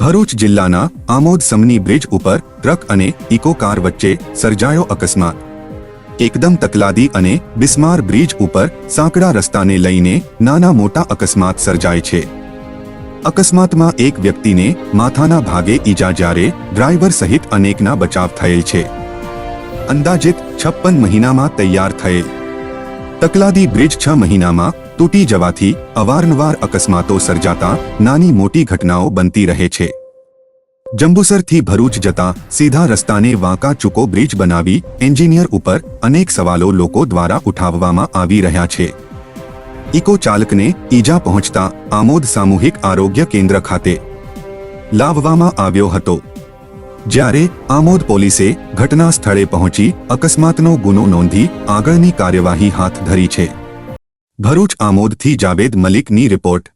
ભરૂચ જિલ્લાના આમોદ સમની બ્રિજ ઉપર ટ્રક અને ઇકો કાર વચ્ચે સર્જાયો અકસ્માત. એકદમ તકલાદી અને બિસ્માર બ્રિજ ઉપર સાંકડા રસ્તાને લઈને નાના મોટા અકસ્માત સર્જાય છે. અકસ્માતમાં એક વ્યક્તિને માથાના ભાગે ઈજા જ્યારે ડ્રાઈવર સહિત અનેકના બચાવ થયેલ છે. અંદાજિત છપ્પન મહિનામાં તૈયાર થયેલ તકલાદી બ્રિજ છ મહિનામાં તૂટી જવાથી અવારનવાર અકસ્માતો સર્જાતા નાની મોટી ઘટનાઓ બનતી રહે છે. જંબુસરથી ભરૂચ જતા સીધા રસ્તાને વાંકા ચૂકો બ્રિજ બનાવી એન્જિનિયર ઉપર અનેક સવાલો લોકો દ્વારા ઉઠાવવામાં આવી રહ્યા છે. ઇકો ચાલકને ઈજા પહોંચતા આમોદ સામૂહિક આરોગ્ય કેન્દ્ર ખાતે લાવવામાં આવ્યો હતો. જ્યારે આમોદ પોલીસે ઘટના સ્થળે પહોંચી અકસ્માતનો ગુનો નોંધી આગળની કાર્યવાહી હાથ ધરી છે. ભરૂચ આમોદથી જાવેદ મલિકની રિપોર્ટ.